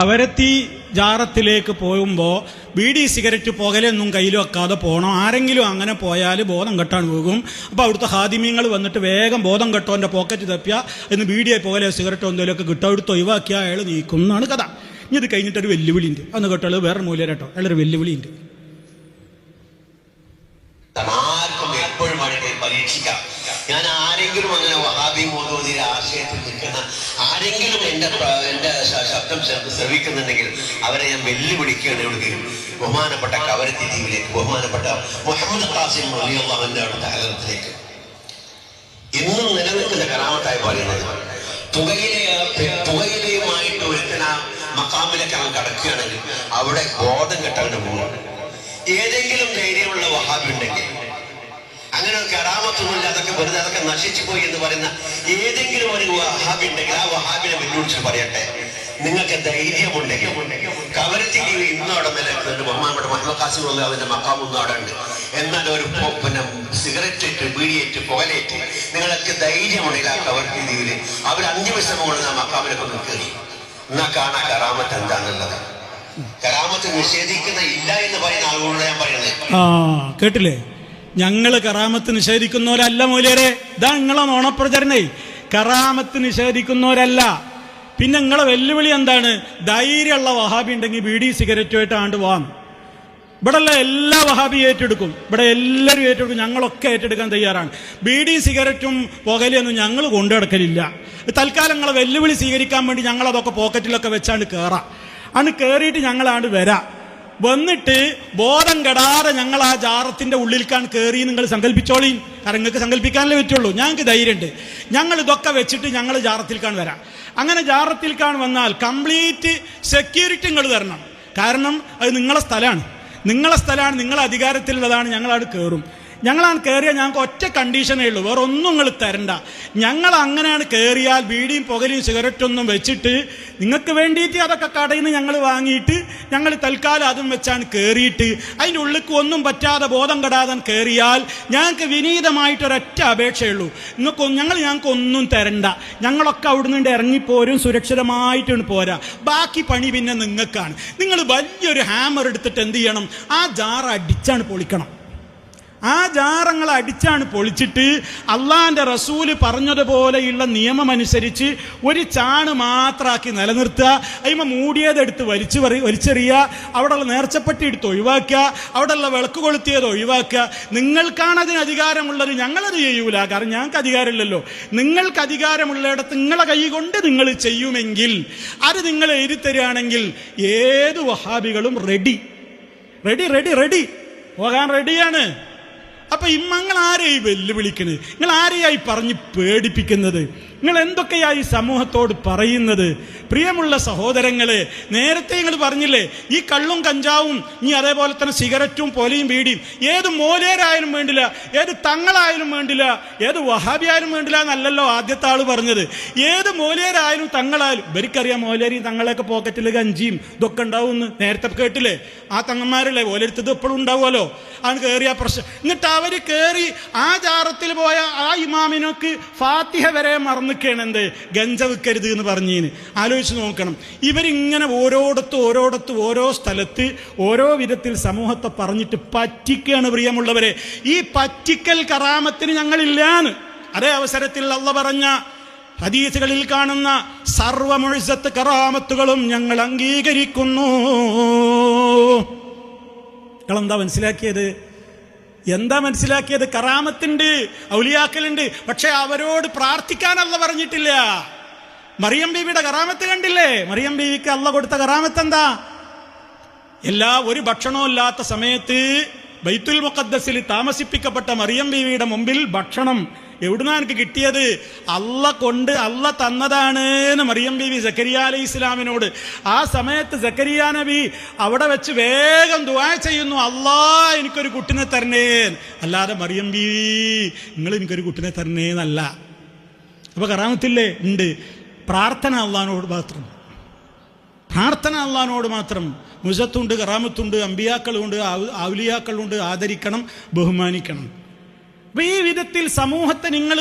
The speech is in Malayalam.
അവരത്തി ജാറത്തിലേക്ക് പോകുമ്പോൾ ബീഡി സിഗരറ്റ് പുകലൊന്നും കയ്യിൽ വെക്കാതെ പോകണം ആരെങ്കിലും അങ്ങനെ പോയാൽ ബോധം കെട്ടാൻ പോകും. അപ്പോൾ അവിടുത്തെ ഹാദിമ്യങ്ങൾ വന്നിട്ട് വേഗം ബോധം കെട്ടോന്റെ പോക്കറ്റ് തപ്പിയ. എന്ന് ബീഡിയെ പുകലെ സിഗരറ്റോ എന്തെങ്കിലുമൊക്കെ കിട്ടും അവിടുത്തെ ഒഴിവാക്കിയ അയാൾ നീക്കും എന്നാണ് കഥ. ഇനി ഇത് കഴിഞ്ഞിട്ടൊരു വെല്ലുവിളിയുണ്ട്. അന്ന് കേട്ടോ വേറെ മൂല്യം കേട്ടോ. അയാളൊരു വെല്ലുവിളിയുണ്ട്. പരീക്ഷിക്കാം. ഞാൻ ആരെങ്കിലും അങ്ങനെ വഹാബി മോദോദിയുടെ ആശയത്തിൽ നിൽക്കുന്ന ആരെങ്കിലും എന്റെ എന്റെ ശബ്ദം ശ്ര- ശ്രവിക്കുന്നുണ്ടെങ്കിൽ അവരെ ഞാൻ വെല്ലുവിളിക്കുകയാണ് എവിടെയും ബഹുമാനപ്പെട്ട കവരത്തി ദ്വീപിലേക്ക് ബഹുമാനപ്പെട്ട മുഹമ്മദ് ഖാസിം റളിയല്ലാഹുവിന്റെ അടുത്ത ഹലത്തിലേക്ക് ഇന്നും നിലനിൽക്കുന്ന കരാമത്തായി പറയുന്നത് പുകയിലെ പുകയിലയുമായിട്ട് ഒരുത്തന മക്കാമിലേക്ക് അവൻ കടക്കുകയാണെങ്കിൽ അവിടെ ബോധം കെട്ടവന് പോകും ഏതെങ്കിലും ധൈര്യമുള്ള വഹാബി ഉണ്ടെങ്കിൽ അങ്ങനെ കരാമത്തൊന്നുമില്ല അതൊക്കെ വെറുതെ അതൊക്കെ നശിച്ചു പോയി എന്ന് പറയുന്ന ഏതെങ്കിലും ഒരു വഹാബി ഉണ്ടെങ്കിൽ ആ വഹാബിനെ വെല്ലുവിളിച്ച് പറയട്ടെ. നിങ്ങൾക്ക് ധൈര്യമുണ്ടെങ്കിൽ കവരത്തി ടി വി ഇന്നും അവിടെ നിലനിൽക്കുന്നുണ്ട്. ബഹുമാനപ്പെട്ട മുഹമ്മദ് കാസിം അവന്റെ മക്കാമൊന്നും അവിടെ ഉണ്ട്. എന്നാൽ ഒരു പിന്നെ സിഗരറ്റ് ഇട്ട് ബീഡിയേറ്റ് പുകലേറ്റ് നിങ്ങൾക്ക് ധൈര്യമുണ്ടെങ്കിൽ ആ ദ്വീപിൽ അവർ അഞ്ചു വിശ്രമം കൊണ്ട് ആ മക്കാമിലൊക്കെ കയറി. എന്നാ കാണാ കറാമത്ത് എന്താണെന്നുള്ളത് കറാമത്ത് നിഷേധിക്കുന്ന ഇല്ല എന്ന് പറയുന്ന ആളുകളോട് ഞാൻ പറയുന്നത്. ആ കേട്ടില്ലേ? ഞങ്ങൾ കറാമത്ത് നിഷേധിക്കുന്നവരല്ല മൂലരെ ഇതാ നിങ്ങളെ നോണപ്രചരണേ കറാമത്ത് നിഷേധിക്കുന്നവരല്ല. പിന്നെ നിങ്ങളെ വെല്ലുവിളി എന്താണ്? ധൈര്യമുള്ള വഹാബി ഉണ്ടെങ്കിൽ ബീഡി സിഗരറ്റുമായിട്ട് ആണ്ട് പോവാം ഇവിടെയുള്ള എല്ലാ വഹാബി ഏറ്റെടുക്കും. ഇവിടെ എല്ലാവരും ഏറ്റെടുക്കും. ഞങ്ങളൊക്കെ ഏറ്റെടുക്കാൻ തയ്യാറാണ്. ബീഡി സിഗരറ്റും പുകലിയൊന്നും ഞങ്ങൾ കൊണ്ടു നടക്കലില്ല തൽക്കാലം ഞങ്ങളെ വെല്ലുവിളി സ്വീകരിക്കാൻ വേണ്ടി ഞങ്ങളതൊക്കെ പോക്കറ്റിലൊക്കെ വെച്ചാണ് കയറാം ആണ് കയറിയിട്ട് ഞങ്ങളാണ്ട് വരാം. വന്നിട്ട് ബോധം കെടാതെ ഞങ്ങൾ ആ ജാറത്തിന്റെ ഉള്ളിൽക്കാൻ കയറി നിങ്ങൾ സങ്കല്പിച്ചോളീൻ കാരണം നിങ്ങൾക്ക് സങ്കല്പിക്കാനല്ലേ പറ്റുള്ളൂ. ഞങ്ങൾക്ക് ധൈര്യമുണ്ട്. ഞങ്ങൾ ഇതൊക്കെ വെച്ചിട്ട് ഞങ്ങൾ ജാറത്തിൽ ജാറത്തിൽക്കാണ് വരാം. അങ്ങനെ ജാറത്തിൽ ജാറത്തിൽക്കാണ് വന്നാൽ കംപ്ലീറ്റ് സെക്യൂരിറ്റി നിങ്ങൾ തരണം. കാരണം അത് നിങ്ങളെ സ്ഥലമാണ്. നിങ്ങളെ സ്ഥലമാണ് നിങ്ങളെ അധികാരത്തിലുള്ളതാണ് ഞങ്ങളവിടെ കയറും ഞങ്ങളാണ് കയറിയാൽ ഞങ്ങൾക്ക് ഒറ്റ കണ്ടീഷനേ ഉള്ളൂ. വേറെ ഒന്നും നിങ്ങൾ തരണ്ട. ഞങ്ങൾ അങ്ങനെയാണ് കയറിയാൽ ബീഡിയും പുകലിയും സിഗരറ്റൊന്നും വെച്ചിട്ട് നിങ്ങൾക്ക് വേണ്ടിയിട്ട് അതൊക്കെ കടയിൽ നിന്ന് ഞങ്ങൾ വാങ്ങിയിട്ട് ഞങ്ങൾ തൽക്കാലം അതും വെച്ചാണ് കയറിയിട്ട് അതിന്റെ ഉള്ളിക്ക് ഒന്നും പറ്റാതെ ബോധം കെടാതെ കയറിയാൽ ഞങ്ങൾക്ക് വിനീതമായിട്ടൊരൊറ്റ അപേക്ഷയുള്ളൂ നിങ്ങൾക്ക് ഞങ്ങൾ ഞങ്ങൾക്ക് ഒന്നും തരണ്ട. ഞങ്ങളൊക്കെ അവിടുന്ന് ഇറങ്ങിപ്പോരും സുരക്ഷിതമായിട്ടാണ് പോരാ. ബാക്കി പണി പിന്നെ നിങ്ങൾക്കാണ്. നിങ്ങൾ വലിയൊരു ഹാമർ എടുത്തിട്ട് എന്ത് ചെയ്യണം? ആ ജാർ അടിച്ചാണ് പൊളിക്കണം. ആ ജാറങ്ങൾ അടിച്ചാണ് പൊളിച്ചിട്ട് അള്ളാന്റെ റസൂൽ പറഞ്ഞതുപോലെയുള്ള നിയമം അനുസരിച്ച് ഒരു ചാണ് മാത്രമാക്കി നിലനിർത്തുക. അതിമ മൂടിയതെടുത്ത് വലിച്ചു വലിച്ചെറിയുക. അവിടെയുള്ള നേർച്ചപ്പെട്ടി എടുത്ത് ഒഴിവാക്കുക. അവിടെയുള്ള വിളക്ക് കൊളുത്തിയത് ഒഴിവാക്കുക. നിങ്ങൾക്കാണ് അതിന് അധികാരമുള്ളത്. ഞങ്ങളത് ചെയ്യൂല. കാരണം ഞങ്ങൾക്ക് അധികാരമില്ലല്ലോ. നിങ്ങൾക്ക് അധികാരമുള്ളിടത്ത് നിങ്ങളെ കൈ കൊണ്ട് നിങ്ങൾ ചെയ്യുമെങ്കിൽ അത് നിങ്ങൾ എഴുതി തരികയാണെങ്കിൽ ഏത് വഹാബികളും റെഡി റെഡി റെഡി റെഡി പോകാൻ റെഡിയാണ് അപ്പൊ ഇമ്മങ്ങൾ ആരെയായി വെല്ലുവിളിക്കണേ? നിങ്ങൾ ആരെയായി പറഞ്ഞ് പേടിപ്പിക്കുന്നത്? നിങ്ങൾ ഈ സമൂഹത്തോട് പറയുന്നത്? പ്രിയമുള്ള സഹോദരങ്ങളെ നേരത്തെ നിങ്ങൾ പറഞ്ഞില്ലേ ഈ കള്ളും കഞ്ചാവും ഇനി അതേപോലെ തന്നെ സിഗരറ്റും പോലെയും ബീഡിയും ഏത് മോലേരായാലും വേണ്ടില്ല ഏത് തങ്ങളായാലും വേണ്ടില്ല ഏത് വഹാബിയായാലും വേണ്ടില്ല എന്നല്ലല്ലോ ആദ്യത്തെ ആൾ പറഞ്ഞത്. ഏത് മോലേരായാലും തങ്ങളായാലും ഇവർക്കറിയാം മോലേരി തങ്ങളെയൊക്കെ പോക്കറ്റിൽ കഞ്ചിയും ഇതൊക്കെ ഉണ്ടാവും എന്ന് നേരത്തെ കേട്ടില്ലേ? ആ തങ്ങന്മാരല്ലേ ഓലെടുത്തത് എപ്പോഴും ഉണ്ടാവുമല്ലോ? ആണ് കയറിയ പ്രശ്നം. എന്നിട്ട് അവർ കയറി ആ ജാറത്തിൽ പോയ ആ ഇമാമിനൊക്കെ ഫാത്തിഹ വരെ മറന്നിക്കാണ് എന്ത് ഗഞ്ച വിൽക്കരുത് എന്ന് പറഞ്ഞീന്. ആലോചിച്ച് നോക്കണം. ഇവരിങ്ങനെ ഓരോടത്ത് ഓരോടത്ത് ഓരോ സ്ഥലത്ത് ഓരോ വിധത്തിൽ സമൂഹത്തെ പറഞ്ഞിട്ട് പറ്റിക്കുകയാണ് പ്രിയമുള്ളവരെ. ഈ പറ്റിക്കൽ കറാമത്തിന് ഞങ്ങളില്ലാന്ന്. അതേ അവസരത്തിൽ അള്ള പറഞ്ഞ ഹദീസുകളിൽ കാണുന്ന സർവമൊഴിസത്ത് കറാമത്തുകളും ഞങ്ങൾ അംഗീകരിക്കുന്നു. എന്താ മനസ്സിലാക്കിയത്? എന്താ മനസ്സിലാക്കിയത്? കറാമത്തുണ്ട് ഔലിയാക്കലുണ്ട്. പക്ഷെ അവരോട് പ്രാർത്ഥിക്കാനല്ല പറഞ്ഞിട്ടില്ല. മറിയം ബീവിയുടെ കറാമത്ത് കണ്ടില്ലേ? മറിയം ബീവിക്ക് അല്ല കൊടുത്ത കറാമത്ത് എന്താ എല്ലാ ഒരു ഭക്ഷണവും ഇല്ലാത്ത സമയത്ത് ബൈത്തുൽ മുഖദ്സിൽ താമസിപ്പിക്കപ്പെട്ട മറിയം ബീവിയുടെ മുമ്പിൽ ഭക്ഷണം എവിടുന്നാ എനിക്ക് കിട്ടിയത്? അല്ല കൊണ്ട് അല്ല തന്നതാണ് എന്ന് മറിയം ബീവി സക്കരിയ അലൈഹി ഇസ്ലാമിനോട് ആ സമയത്ത് സക്കരിയ നബി അവിടെ വെച്ച് വേഗം ദുവാ ചെയ്യുന്നു. അല്ലാ എനിക്കൊരു കുട്ടിനെ തരണേ. അല്ലാതെ മറിയം ബീവി നിങ്ങൾ എനിക്കൊരു കുട്ടിനെ തരണേന്നല്ല അപ്പൊ കറാമത്തില്ലേ? ഉണ്ട്. പ്രാർത്ഥന അള്ളഹാനോട് മാത്രം. പ്രാർത്ഥന അള്ളഹാനോട് മാത്രം. മുസത്തുണ്ട് കറാമത്തുണ്ട് അമ്പിയാക്കളുണ്ട് ആവുലിയാക്കളുണ്ട് ആദരിക്കണം ബഹുമാനിക്കണം. ഈ വിധത്തിൽ സമൂഹത്തെ നിങ്ങൾ